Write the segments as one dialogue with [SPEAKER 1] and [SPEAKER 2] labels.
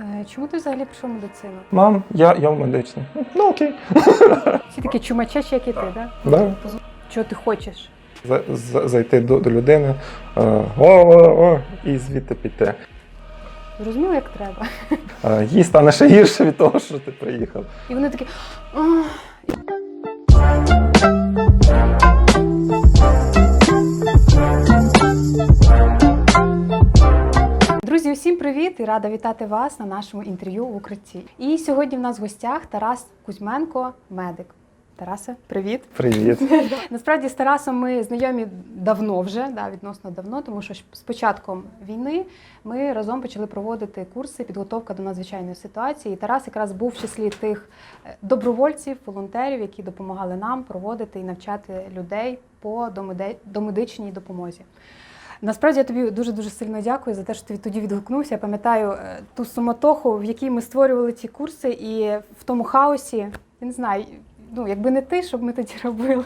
[SPEAKER 1] Е, Чому ти взагалі пішов в медицину?
[SPEAKER 2] Мам, я, я в медичній. Ну окей.
[SPEAKER 1] Всі такі чумачеші, як і ти, да?
[SPEAKER 2] Да.
[SPEAKER 1] Чого ти хочеш?
[SPEAKER 2] За- за- Зайти до, до людини е, о, о, о, і звідти піти.
[SPEAKER 1] Зрозуміло, як треба.
[SPEAKER 2] Е, Їй стане ще гірше від того, що ти приїхав.
[SPEAKER 1] І вони такі. Привіт і рада вітати вас на нашому інтерв'ю в укритті. І сьогодні в нас в гостях Тарас Кузьменко, медик. Тарасе, привіт.
[SPEAKER 2] Привіт.
[SPEAKER 1] Насправді з Тарасом ми знайомі давно вже, да, відносно давно, тому що з початком війни ми разом почали проводити курси підготовка до надзвичайної ситуації. І Тарас якраз був в числі тих е, добровольців, волонтерів, які допомагали нам проводити і навчати людей по домедичній допомозі. Насправді я тобі дуже дуже сильно дякую за те, що ти тоді відгукнувся. Я пам'ятаю е, ту суматоху, в якій ми створювали ці курси, і в тому хаосі, я не знаю, ну якби не ти, щоб ми тоді робили.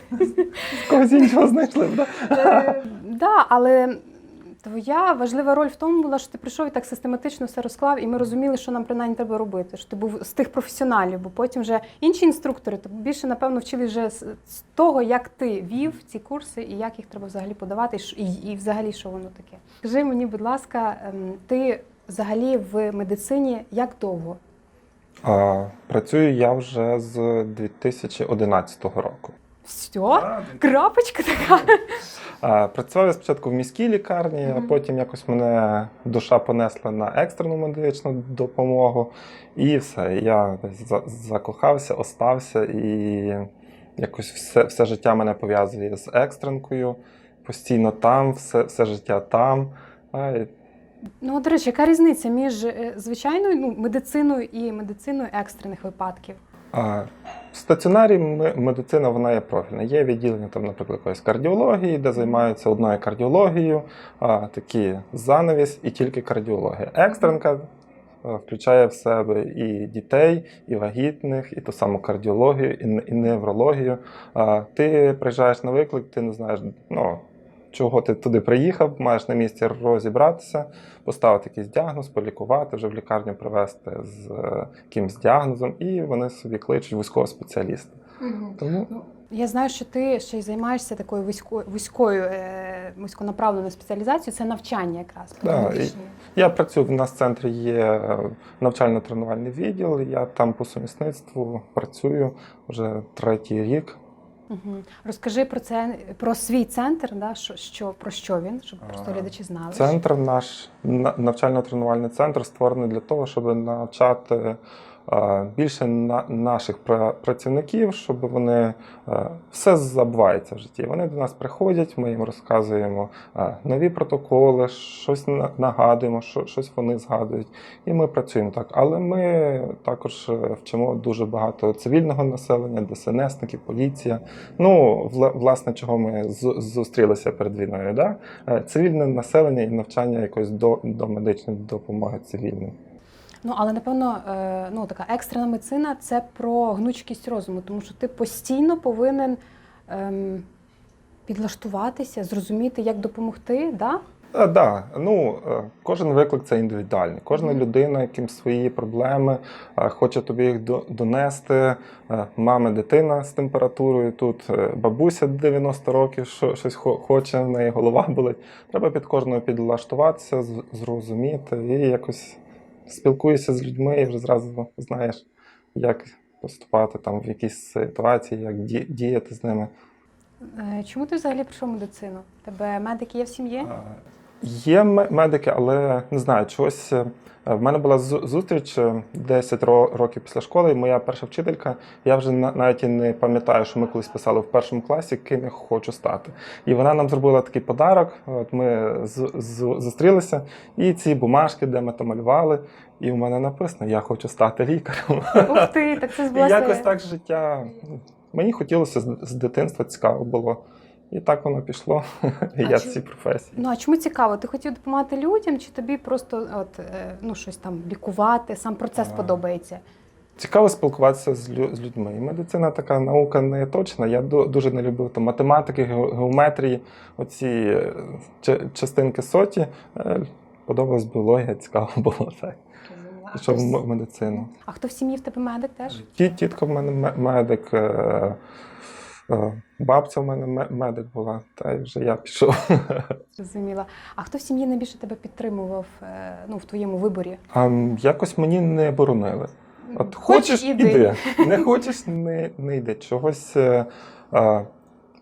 [SPEAKER 2] Когось іншого знайшли, Так?
[SPEAKER 1] Е, але твоя важлива роль в тому була, що ти прийшов і так систематично все розклав, і ми розуміли, що нам принаймні треба робити. Що ти був з тих професіоналів, бо потім вже інші інструктори то більше, напевно, вчили вже з, того, як ти вів ці курси і як їх треба взагалі подавати, і, і, і взагалі що воно таке. Скажи мені, будь ласка, ем, ти взагалі в медицині як довго?
[SPEAKER 2] А, працюю я вже з 2011 року.
[SPEAKER 1] Все? Крапочка така.
[SPEAKER 2] Працював я спочатку в міській лікарні, а потім якось мене душа понесла на екстрену медичну допомогу. І все. Я закохався, остався, і якось все, все життя мене пов'язує з екстренкою. Постійно там, все, все життя там.
[SPEAKER 1] Ну, до речі, яка різниця між е, звичайною ну, медициною і медициною екстрених випадків?
[SPEAKER 2] В стаціонарі медицина вона є профільна. Є відділення, там, наприклад, якоїсь кардіології, де займаються одною кардіологією, такі занавіс і тільки кардіологія. Екстренка а, включає в себе і дітей, і вагітних, і ту саму кардіологію, і, неврологію. Ти приїжджаєш на виклик, ти не знаєш, ну, чого ти туди приїхав, маєш на місці розібратися, поставити якийсь діагноз, полікувати, вже в лікарню привезти з е, якимсь діагнозом, і вони собі кличуть вузького спеціаліста. Тому
[SPEAKER 1] Я знаю, що ти ще й займаєшся такою вузькою, вузькою е, вузьконаправленою спеціалізацією. Це навчання якраз.
[SPEAKER 2] Да, я працюю. В нас в центрі є е, навчально-тренувальний відділ. Я там по сумісництву працюю вже третій рік.
[SPEAKER 1] Розкажи про це про свій центр, да, що, що про що він, щоб просто глядачі знали.
[SPEAKER 2] Центр наш навчально-тренувальний центр створений для того, щоб навчати більше на наших пра- працівників, щоб вони е, все забувається в житті. Вони до нас приходять, ми їм розказуємо е, нові протоколи, щось на- нагадуємо, що щось вони згадують, і ми працюємо так. Але ми також е, вчимо дуже багато цивільного населення, ДСНСників, поліція. Ну, власне, чого ми зустрілися перед війною. Да? Цивільне населення і навчання якоїсь до, до медичної допомоги цивільної.
[SPEAKER 1] Ну але напевно, е, ну така екстрена медицина це про гнучкість розуму, тому що ти постійно повинен ем, підлаштуватися, зрозуміти, як допомогти. Да?
[SPEAKER 2] Так, да. ну, е, кожен виклик це індивідуальний. Кожна людина, яким свої проблеми, е, хоче тобі їх до- донести. Е, Мама, дитина з температурою, тут е, бабуся 90 років, що щось хо- хоче, в неї голова болить. Треба під кожного підлаштуватися, зрозуміти і якось спілкуєшся з людьми і вже зразу знаєш, як поступати там в якійсь ситуації, як ді- діяти з ними.
[SPEAKER 1] Е, Чому ти взагалі прийшов в медицину? Тебе медики є в сім'ї?
[SPEAKER 2] Є медики, але не знаю, чогось. е, В мене була зустріч е, 10 років після школи, і моя перша вчителька. Я вже навіть і не пам'ятаю, що ми колись писали в першому класі, ким я хочу стати. І вона нам зробила такий подарок. От ми зустрілися, і ці бумажки, де ми там малювали, і у мене написано: Я хочу стати лікарем.
[SPEAKER 1] Ух ти, так це
[SPEAKER 2] І якось так життя. Мені хотілося з дитинства цікаво було. І так воно пішло.
[SPEAKER 1] А
[SPEAKER 2] я в цій професії.
[SPEAKER 1] Ну а чому цікаво? Ти хотів допомагати людям, чи тобі просто от, е, ну, щось там лікувати, сам процес
[SPEAKER 2] А.
[SPEAKER 1] подобається?
[SPEAKER 2] Цікаво спілкуватися з, лю- з людьми. І медицина така наука не точна. Я дуже не любив там, математики, геометрії, оці е, частинки соті. Е, Подобалась біологія, цікаво було так. пішов в медицину.
[SPEAKER 1] А хто в сім'ї в тебе медик теж?
[SPEAKER 2] Ті, тітка в мене медик, бабця в мене медик була, та й вже я пішов.
[SPEAKER 1] Зрозуміла. А хто в сім'ї найбільше тебе підтримував е, ну, в твоєму виборі?
[SPEAKER 2] А якось мені не боронили. От хочеш,
[SPEAKER 1] іди.
[SPEAKER 2] іди. Не хочеш, не, не йди. Чогось е, е,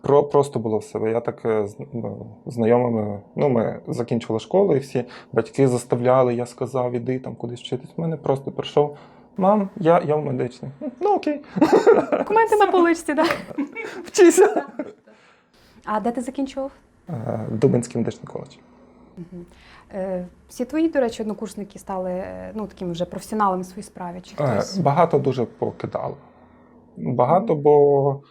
[SPEAKER 2] про, просто було в себе. Я так е, з ну, знайомими, ну, ми закінчили школу, і всі батьки заставляли, я сказав, іди там кудись вчитись. У мене просто прийшов. Мам, я, я в медичній. Ну окей,
[SPEAKER 1] Документи на поличці, так?
[SPEAKER 2] вчися.
[SPEAKER 1] А де ти закінчував?
[SPEAKER 2] Е, Дубинський медичний коледж.
[SPEAKER 1] Е, Всі твої, до речі, однокурсники стали е, ну, такими вже професіоналами в своїй справі. Чи хтось?
[SPEAKER 2] Багато дуже покидало. Багато, бо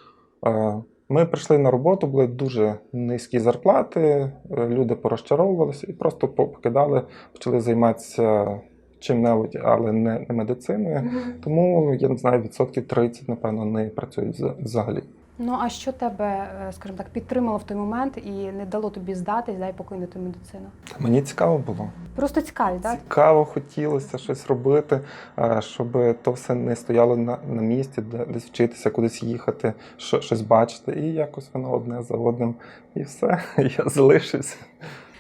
[SPEAKER 2] ми прийшли на роботу, були дуже низькі зарплати, люди порозчаровувалися і просто покидали, почали займатися чим-небудь, але не, не медициною.
[SPEAKER 1] Мгм.
[SPEAKER 2] Тому я не знаю, відсотків 30, напевно, не працюють за- взагалі.
[SPEAKER 1] Ну а що тебе, е, скажімо так, підтримало в той момент і не дало тобі здатись, дай покинути медицину?
[SPEAKER 2] Мені цікаво було.
[SPEAKER 1] Просто цікаві, так?
[SPEAKER 2] Цікаво хотілося щось робити, е, щоб то все не стояло на, на місці, де- десь вчитися, кудись їхати, що, щось бачити. І якось воно одне за одним. І все, я залишився.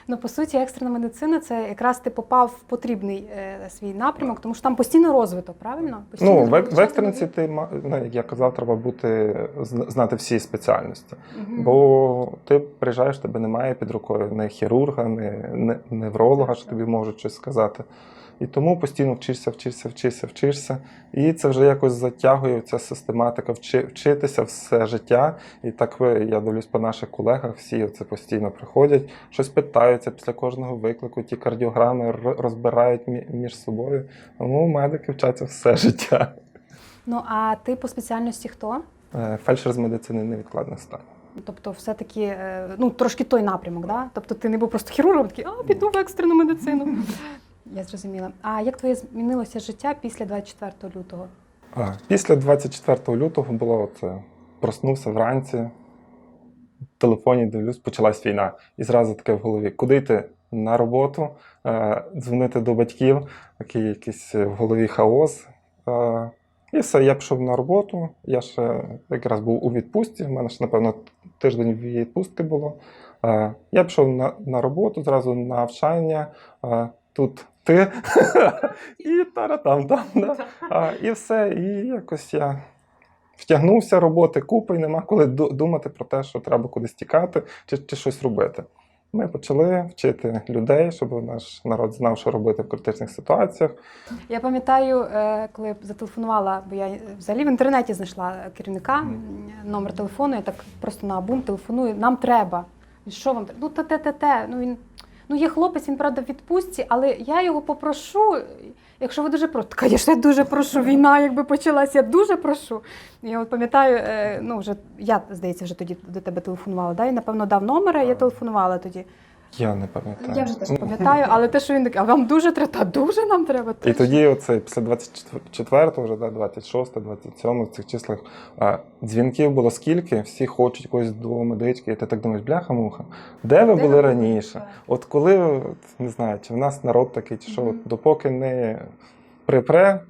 [SPEAKER 1] Ну, по суті, екстрена медицина це якраз ти попав в потрібний е, свій напрямок, тому що там постійно розвиток, правильно? Постійно
[SPEAKER 2] Ну, в, в екстренці ти ну, як я казав, треба бути зна- знати всі спеціальності.
[SPEAKER 1] Угу.
[SPEAKER 2] Бо ти приїжджаєш, тебе немає під рукою ні хірурга, ні, ні невролога, що тобі можуть щось сказати. І тому постійно вчишся, вчишся, вчишся, вчишся. І це вже якось затягує ця систематика вчи, вчитися все життя. І так ви- я дивлюсь по наших колегах, всі це постійно приходять, щось питаються після кожного виклику, ті кардіограми розбирають між собою. Тому медики вчаться все життя.
[SPEAKER 1] Ну а ти по спеціальності хто?
[SPEAKER 2] Е, Фельдшер з медицини невідкладних станів.
[SPEAKER 1] Тобто, все-таки е, ну, трошки той напрямок, да? Тобто ти не був просто хірургом, такий, а піду в екстрену медицину. Я зрозуміла. А як твоє змінилося життя після 24 лютого?
[SPEAKER 2] Після 24 лютого було от, е, проснувся вранці, в телефоні дивлюсь, почалась війна. І зразу таке в голові: куди йти? На роботу, е, дзвонити до батьків, такий якийсь в голові хаос. Е, і все, я пішов на роботу. Я ще якраз був у відпустці. У мене ще, напевно, тиждень відпустки було. Е, я пішов на, на роботу, зразу на навчання. Е, тут ти і таратам там. Да? А, і все. І якось я втягнувся роботи купи, і нема коли ду- думати про те, що треба кудись тікати чи, чи щось робити. Ми почали вчити людей, щоб наш народ знав, що робити в критичних ситуаціях.
[SPEAKER 1] Я пам'ятаю, е, коли я зателефонувала, бо я е, взагалі в інтернеті знайшла керівника, номер телефону, я так просто на бум телефоную, нам треба. Що вам треба? Ну, те, те, те, те. Ну, він, ну, є хлопець, він правда в відпустці, але я його попрошу. Якщо ви дуже прошу, така я дуже прошу. Війна, якби почалася, я дуже прошу. Я от пам'ятаю, е, ну вже я здається, вже тоді до тебе телефонувала. Да? І напевно дав номер, я телефонувала тоді.
[SPEAKER 2] Я не пам'ятаю.
[SPEAKER 1] Я вже теж пам'ятаю, але те, що він такий, а вам дуже треба, та дуже нам треба.
[SPEAKER 2] І тоді, оце після 24-го, вже да, 26 27 в цих числах а, дзвінків було скільки, всі хочуть когось до медички, і ти так думаєш, бляха-муха, де ви
[SPEAKER 1] Де
[SPEAKER 2] були
[SPEAKER 1] ви
[SPEAKER 2] раніше?
[SPEAKER 1] були?
[SPEAKER 2] От коли не знаю, чи в нас народ такий, чи що,
[SPEAKER 1] Мгм.
[SPEAKER 2] от, допоки не припре,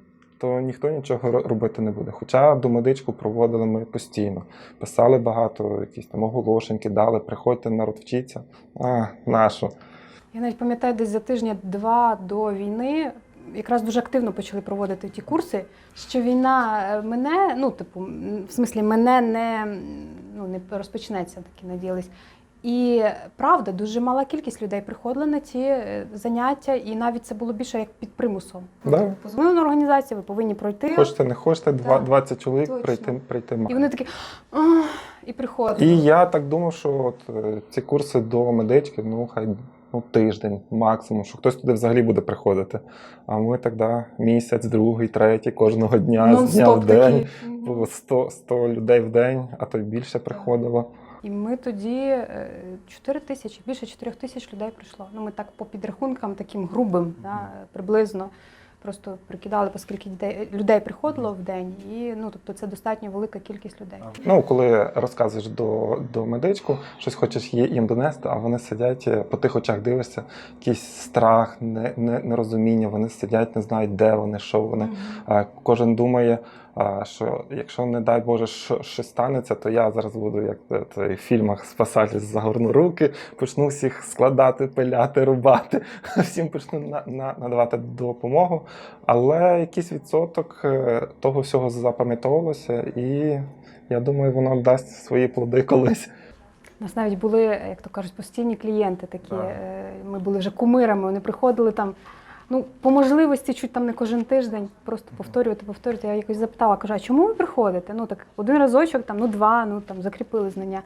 [SPEAKER 2] то ніхто нічого робити не буде. Хоча до медичку проводили ми постійно. Писали багато, якісь там оголошень, кидали, приходьте, народ вчиться. А, нашу.
[SPEAKER 1] Я навіть пам'ятаю, десь за тижня два до війни якраз дуже активно почали проводити ті курси, що війна е, мене, ну, типу, в смислі, мене не, ну, не розпочнеться, такі надіялись. І правда, дуже мала кількість людей приходила на ті е, заняття, і навіть це було більше як під примусом.
[SPEAKER 2] Да.
[SPEAKER 1] Позвонили на організацію, ви повинні пройти.
[SPEAKER 2] Хочете, не хочете,
[SPEAKER 1] Так,
[SPEAKER 2] 20 чоловік
[SPEAKER 1] точно.
[SPEAKER 2] прийти, прийти
[SPEAKER 1] І вони такі і приходили.
[SPEAKER 2] І я так думав, що от, е, ці курси до медички, ну хай ну, тиждень максимум, що хтось туди взагалі буде приходити. А ми тоді місяць, другий, третій, кожного дня, з дня в день.
[SPEAKER 1] такі.
[SPEAKER 2] Було 100, 100 людей в день, а то й більше приходило.
[SPEAKER 1] І ми тоді е, 4 тисячі, більше 4 тисяч людей прийшло. Ну, ми так по підрахункам таким грубим, да, приблизно. Просто прикидали, оскільки людей, людей приходило в день, і ну тобто це достатньо велика кількість людей.
[SPEAKER 2] Ну, коли розказуєш до, до медичку, щось хочеш їм донести, а вони сидять е, по тих очах дивишся, якийсь страх, не, не, нерозуміння, вони сидять, не знають, де вони, що вони. А Кожен думає, що якщо, не дай Боже, що- щось станеться, то я зараз буду, як в фільмах спасатель загорну руки, почну всіх складати, пиляти, рубати, всім почну на, на, надавати допомогу. Але якийсь відсоток е, того всього запам'ятовувалося, і я думаю, воно дасть свої плоди колись.
[SPEAKER 1] У нас навіть були, як то кажуть, постійні клієнти такі.
[SPEAKER 2] Так.
[SPEAKER 1] е, Ми були вже кумирами, вони приходили там. Ну, по можливості, чуть там не кожен тиждень, просто повторювати, повторювати. Я якось запитала, кажу, а чому ви приходите? Ну так один разочок, там, ну два, ну там закріпили знання.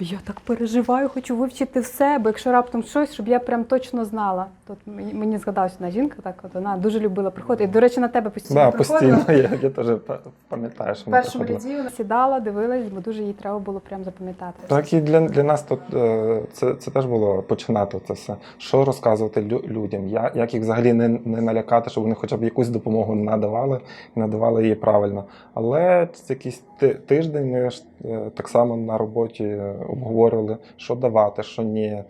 [SPEAKER 1] Я так переживаю, хочу вивчити все, бо якщо раптом щось, щоб я прям точно знала. Тут мені, мені згадалася одна жінка, так от вона дуже любила приходити. І, до речі, на тебе постійно
[SPEAKER 2] Да,
[SPEAKER 1] приходила.
[SPEAKER 2] постійно, я, я теж па- пам'ятаю, що
[SPEAKER 1] В першому ряді вона сідала, дивилась, бо дуже їй треба було прям запам'ятати.
[SPEAKER 2] Так і для, для нас тут е, це, це теж було починати це все. Що розказувати лю- людям, як, як їх взагалі не, не налякати, щоб вони хоча б якусь допомогу надавали і надавали її правильно. Але якийсь ти- тиждень ми ж е, так само на роботі е, обговорювали, що давати, що ні.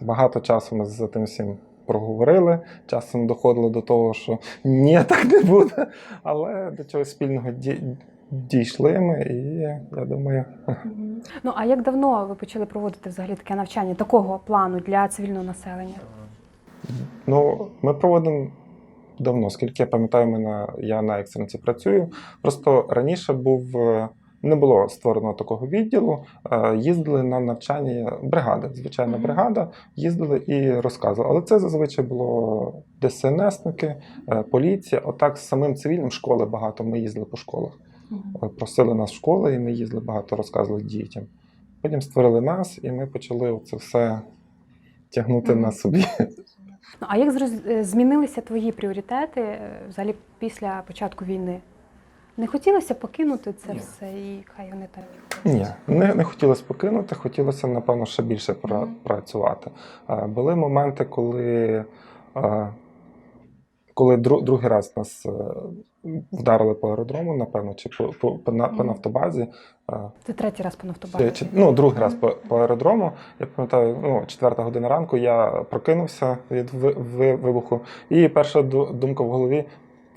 [SPEAKER 2] Багато часу ми за тим всім проговорили. Часом доходило до того, що ні, так не буде. Але до чогось спільного ді- дійшли ми, і я думаю.
[SPEAKER 1] Ну а як давно ви почали проводити взагалі таке навчання такого плану для цивільного населення?
[SPEAKER 2] Ну, ми проводимо давно, скільки я пам'ятаю, ми на, я на екстренці працюю. Просто раніше був. Не було створено такого відділу, е, їздили на навчання бригади, звичайна бригада, їздили і розказували. Але це зазвичай було ДСНСники, е, поліція. Отак з самим цивільним школи багато. Ми їздили по школах. Е, Просили нас в школи, і ми їздили багато, розказували дітям. Потім створили нас, і ми почали це все тягнути на собі.
[SPEAKER 1] Ну а як змінилися твої пріоритети взагалі після початку війни? Не хотілося покинути це
[SPEAKER 2] Ні.
[SPEAKER 1] все і хай вони так.
[SPEAKER 2] Ні, не, не хотілося покинути, хотілося, напевно, ще більше пра-
[SPEAKER 1] Мгм.
[SPEAKER 2] працювати. Е, Були моменти, коли, е, коли дру- другий раз нас е, вдарили по аеродрому, напевно, чи по, по, по, на- по нафтобазі.
[SPEAKER 1] Це третій раз по нафтобазі.
[SPEAKER 2] Чи, ну, другий раз по, по аеродрому. Я пам'ятаю, ну, четверта година ранку я прокинувся від ви- ви- вибуху, і перша думка в голові.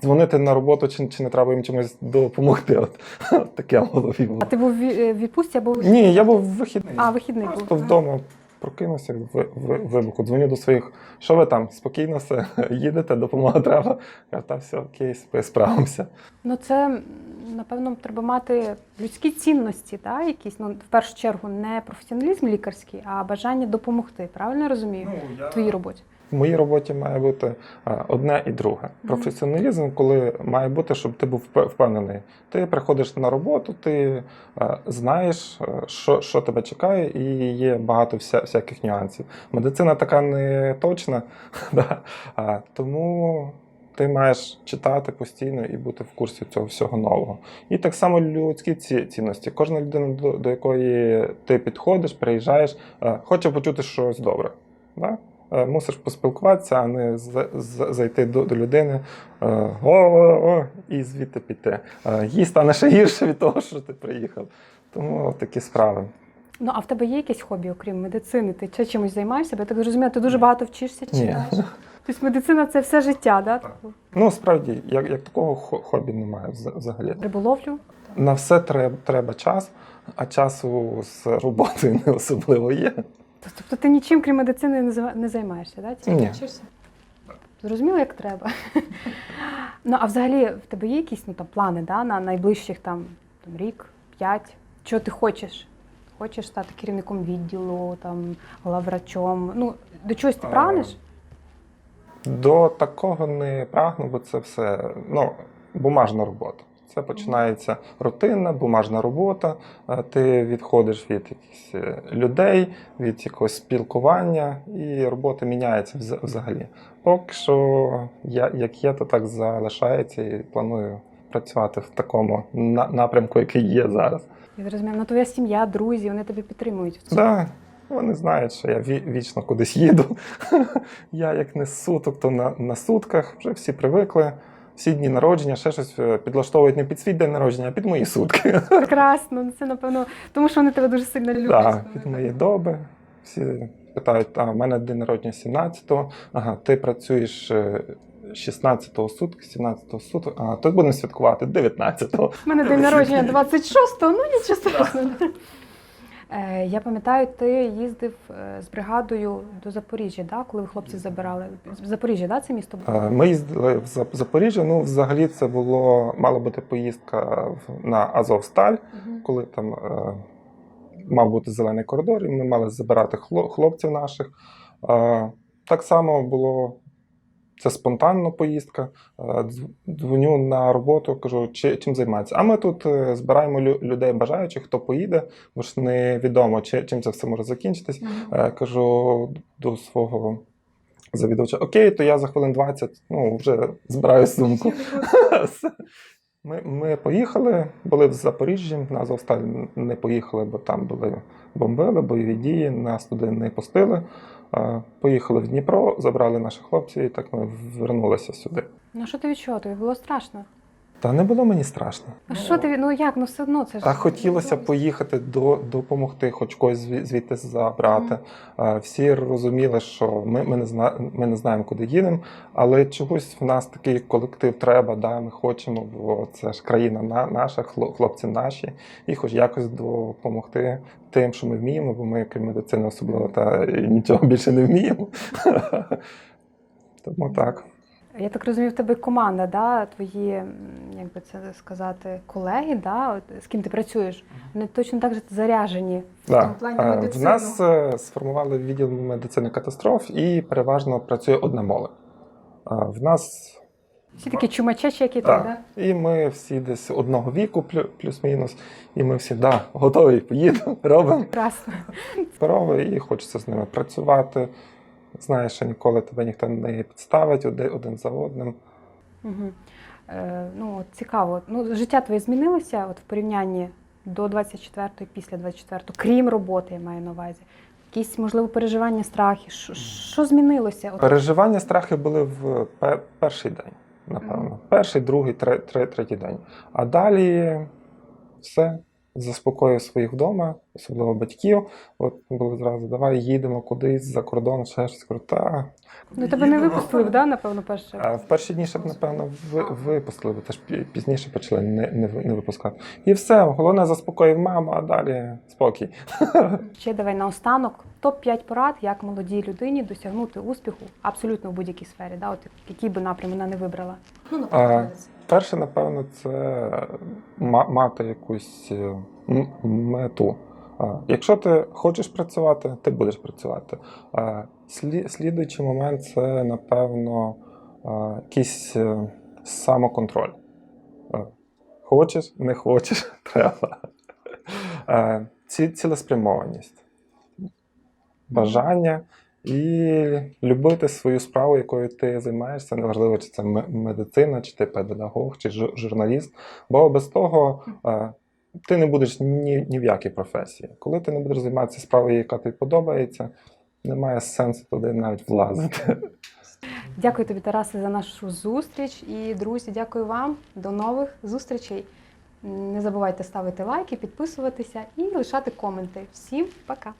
[SPEAKER 2] Дзвонити на роботу, чи, чи не треба їм чимось допомогти. От, от таке в голові було.
[SPEAKER 1] А ти був в е, в відпустці або в-
[SPEAKER 2] Ні, я був вихідний.
[SPEAKER 1] а вихідний був?
[SPEAKER 2] Просто вдома прокинувся ви- ви- вибуху. Дзвоню до своїх, що ви там, спокійно все, їдете, допомога треба. Я та все окей, спи- справимося.
[SPEAKER 1] Ну це напевно треба мати людські цінності, та якісь ну в першу чергу не професіоналізм лікарський, а бажання допомогти. Правильно я розумію? В твоїй роботі.
[SPEAKER 2] В моїй роботі має бути е, одне і друге. Професіоналізм, коли має бути, щоб ти був впевнений. Ти приходиш на роботу, ти е, знаєш, е, що, що тебе чекає, і є багато вся, всяких нюансів. Медицина така не точна, тому ти маєш читати постійно і бути в курсі цього всього нового. І так само людські ці цінності. Кожна людина, до, до якої ти підходиш, приїжджаєш, хоче почути щось добре. Да? Е, Мусиш поспілкуватися, а не зайти до, до людини е, о-о-о, і звідти піти. Е, Їй стане ще гірше від того, що ти приїхав. Тому такі справи.
[SPEAKER 1] Ну а в тебе є якесь хобі, окрім медицини? Ти чи чимось займаєшся? Бо я так зрозуміла, ти дуже багато вчишся,
[SPEAKER 2] Ні.
[SPEAKER 1] читаєш. Тобто медицина це все життя, да?
[SPEAKER 2] Ну, справді, як, як такого хо- хобі немає взагалі.
[SPEAKER 1] Риболовлю.
[SPEAKER 2] На все треба, треба час, а часу з роботою не особливо є.
[SPEAKER 1] Тобто ти нічим, крім медицини, не займаєшся, да? Тільки
[SPEAKER 2] Ні.
[SPEAKER 1] вчишся? Зрозуміло, як треба. ну, а взагалі в тебе є якісь ну, там, плани да, на найближчих там, там, рік, п'ять? Що ти хочеш? Хочеш стати керівником відділу, там, главврачом? Ну, до чогось ти прагнеш?
[SPEAKER 2] До такого не прагну, бо це все ну, бумажна робота. Це починається рутинна, бумажна робота. е, Ти відходиш від якихось е, людей, від якогось спілкування, і робота міняється взагалі. Поки що, я, як є, то так залишається і планую працювати в такому напрямку, який є зараз.
[SPEAKER 1] Я зрозуміла, ну твоя сім'я, друзі, вони тебе підтримують в цьому.
[SPEAKER 2] Да, Вони знають, що я вічно кудись їду. Я як не з суток, то на, на сутках. Вже всі привикли. Всі дні народження, ще щось е, підлаштовують не під свій день народження, а під мої сутки.
[SPEAKER 1] Прекрасно. Це напевно, тому що вони тебе дуже сильно люблять.
[SPEAKER 2] Так, під мої доби. Всі питають, а в мене день народження 17-го, ага, ти працюєш е, 16-го сутки, 17-го суток, а то будемо святкувати 19-го.
[SPEAKER 1] У мене день народження 26-го, ну нічого страшного. Е, Я пам'ятаю, ти їздив е, з бригадою до Запоріжжя, да? коли ви хлопців забирали. Запоріжжя, да, це місто було?
[SPEAKER 2] Е, Ми їздили в Зап- Запоріжжя. Ну, взагалі, це було мала бути поїздка на Азовсталь,
[SPEAKER 1] Мгм.
[SPEAKER 2] коли там мав бути зелений коридор, і ми мали забирати хло- хлопців наших. Так само було. Це спонтанна поїздка. Е, Дзвоню на роботу, кажу, чим займатися. А ми тут е, збираємо людей бажаючих, хто поїде, бо ж невідомо, чим це все може закінчитись.
[SPEAKER 1] Мгм.
[SPEAKER 2] Е, Кажу до свого завідувача: Окей, то я за хвилин 20 ну, вже збираю сумку. Ми, ми поїхали, були в Запоріжжі, на Азовсталь не поїхали, бо там були бомбили, бойові дії, нас туди не пустили. Поїхали в Дніпро, забрали наших хлопців, і так ми вернулися сюди.
[SPEAKER 1] Ну що ти відчув? Тобі було страшно.
[SPEAKER 2] Та не було мені страшно.
[SPEAKER 1] А що ти ну як? Ну все одно це ж.
[SPEAKER 2] А хотілося поїхати до, допомогти, хоч когось звідти забрати. Е, Всі розуміли, що ми, ми, не зна, ми не знаємо, куди їдемо, але чогось в нас такий колектив треба, да, ми хочемо, бо це ж країна на, наша, хлопці наші, і хоч якось допомогти тим, що ми вміємо, бо ми, крім медицини, особливо та нічого більше не вміємо. Тому так.
[SPEAKER 1] Я так розумію, в тебе команда, да? твої, як би це сказати, колеги, да? от з ким ти працюєш, вони точно так же заряжені в
[SPEAKER 2] Да.
[SPEAKER 1] тому плані
[SPEAKER 2] Е, В нас е, сформували відділ медицини катастроф і переважно працює одна молодь. Е, В нас
[SPEAKER 1] Всі такі чумачечі, які
[SPEAKER 2] так.
[SPEAKER 1] ти, да?
[SPEAKER 2] І ми всі десь одного віку, плю- плюс-мінус. І ми всі да, готові, поїдемо, робимо
[SPEAKER 1] Прекрасно.
[SPEAKER 2] справи, і хочеться з ними працювати. Знаєш, що ніколи тебе ніхто не підставить один, за одним.
[SPEAKER 1] Угу. Е, ну, цікаво. Ну, життя твоє змінилося от в порівнянні до 24-ї, після 24-го, крім роботи, я маю на увазі. Якісь, можливо, переживання, страхи. Що, що змінилося? От,
[SPEAKER 2] Переживання, страхи були в пе- перший день, напевно.
[SPEAKER 1] Мгм.
[SPEAKER 2] Перший, другий, тре- тре- третій день. А далі все. Заспокоїв своїх вдома, особливо батьків. От були зразу, давай їдемо кудись за кордон, ще щось кажу, та.
[SPEAKER 1] ну, тебе не випустили, да, напевно, перше?
[SPEAKER 2] А в перші дні ще б, напевно, ви, випустили, бо теж пізніше почали не, не, ви- не випускати. І все, головне заспокоїв маму, а далі спокій.
[SPEAKER 1] Ще давай наостанок. Топ-5 порад, як молодій людині досягнути успіху абсолютно в будь-якій сфері, да? от який би напрям вона не вибрала. Ну,
[SPEAKER 2] А, Перше, напевно, це мати якусь е, мету. Якщо ти хочеш працювати, ти будеш працювати. Слідуючий момент це, напевно, якийсь е, самоконтроль. Хочеш, не хочеш, треба. Ці- Цілеспрямованість, бажання і любити свою справу, якою ти займаєшся. Неважливо, чи це ме- медицина, чи ти педагог, чи жу- журналіст. Бо без того е, ти не будеш ні, ні в якій професії. Коли ти не будеш займатися справою, яка тобі подобається, немає сенсу туди навіть влазити.
[SPEAKER 1] Дякую тобі, Тарасе, за нашу зустріч. І друзі, дякую вам. До нових зустрічей. Не забувайте ставити лайки, підписуватися і лишати коменти. Всім пока!